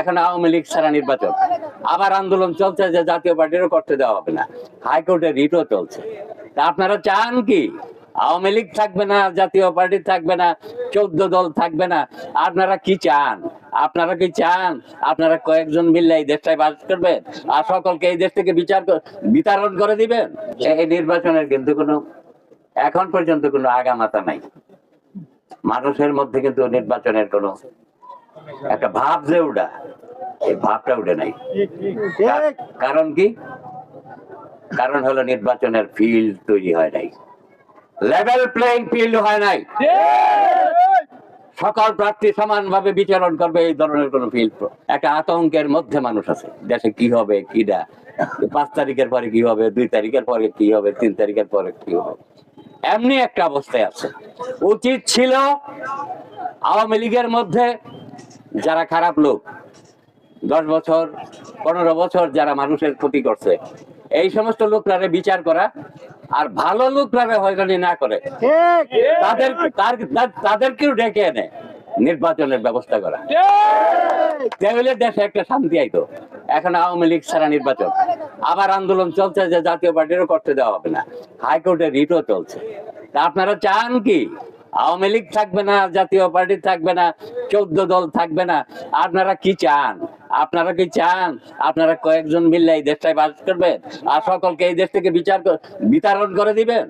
এখন আওয়ামী লীগ ছাড়া নির্বাচন। আবার আন্দোলন চলছে যে জাতীয় পার্টিরও করতে দেওয়া হবে না। হাইকোর্টে রিটও চলছে। তা আপনারা চান কি? আওয়ামী লীগ থাকবে না, জাতীয় পার্টি থাকবে না, চৌদ্দ দল থাকবে না। আপনারা কি চান? আপনারা কি চান? আপনারা কয়েকজন মিললে এই দেশটায় বাস করবেন? আর সকলকে এই দেশ থেকে বিচার বিতরণ করে দিবেন? এই নির্বাচনের কিন্তু কোনো এখন পর্যন্ত কোনো আগামাতা নাই। মানুষের মধ্যে কিন্তু নির্বাচনের কোনো একটা ভাব যে উঠা এই ভাবটা উঠে নাই। কারণ কি? কারণ হলো নির্বাচনের ফিল্ড তৈরি হয় নাই। লেভেল প্লেইং ফিল্ড হয় নাই। সকল প্রার্থী সমানভাবে বিচরণ করবে এই ধরনের কোন ফিল্ড একটা আতঙ্কের মধ্যে মানুষ আছে। দেশে কি হবে কি না? পাঁচ তারিখের পরে কি হবে দুই তারিখের পরে কি হবে তিন তারিখের পরে কি হবে? এমনি একটা অবস্থায় আছে। উচিত ছিল আওয়ামী লীগের মধ্যে যারা খারাপ লোক দশ বছর পনেরো বছর যারা মানুষের ক্ষতি করছে এই সমস্ত লোকরারে বিচার করা আর ভালো লোকরারে হয়রানি না করে তাদের তাদেরকেও ডেকে এনে নির্বাচনের ব্যবস্থা করা। তাহলে দেশে একটা শান্তি আইতো। এখন আওয়ামী লীগ ছাড়া নির্বাচন। আবার আন্দোলন চলছে যে জাতীয় পার্টিরও করতে দেওয়া হবে না। হাইকোর্টে রিটও চলছে। তা আপনারা চান কি? আওয়ামী লীগ থাকবে না, জাতীয় পার্টি থাকবে না, চোদ্দ দল থাকবে না। আপনারা কি চান? আপনারা কি চান? আপনারা কয়েকজন মিললে এই দেশটায় বাস করবেন? আর সকলকে এই দেশ থেকে বিচার বিতরণ করে দিবেন?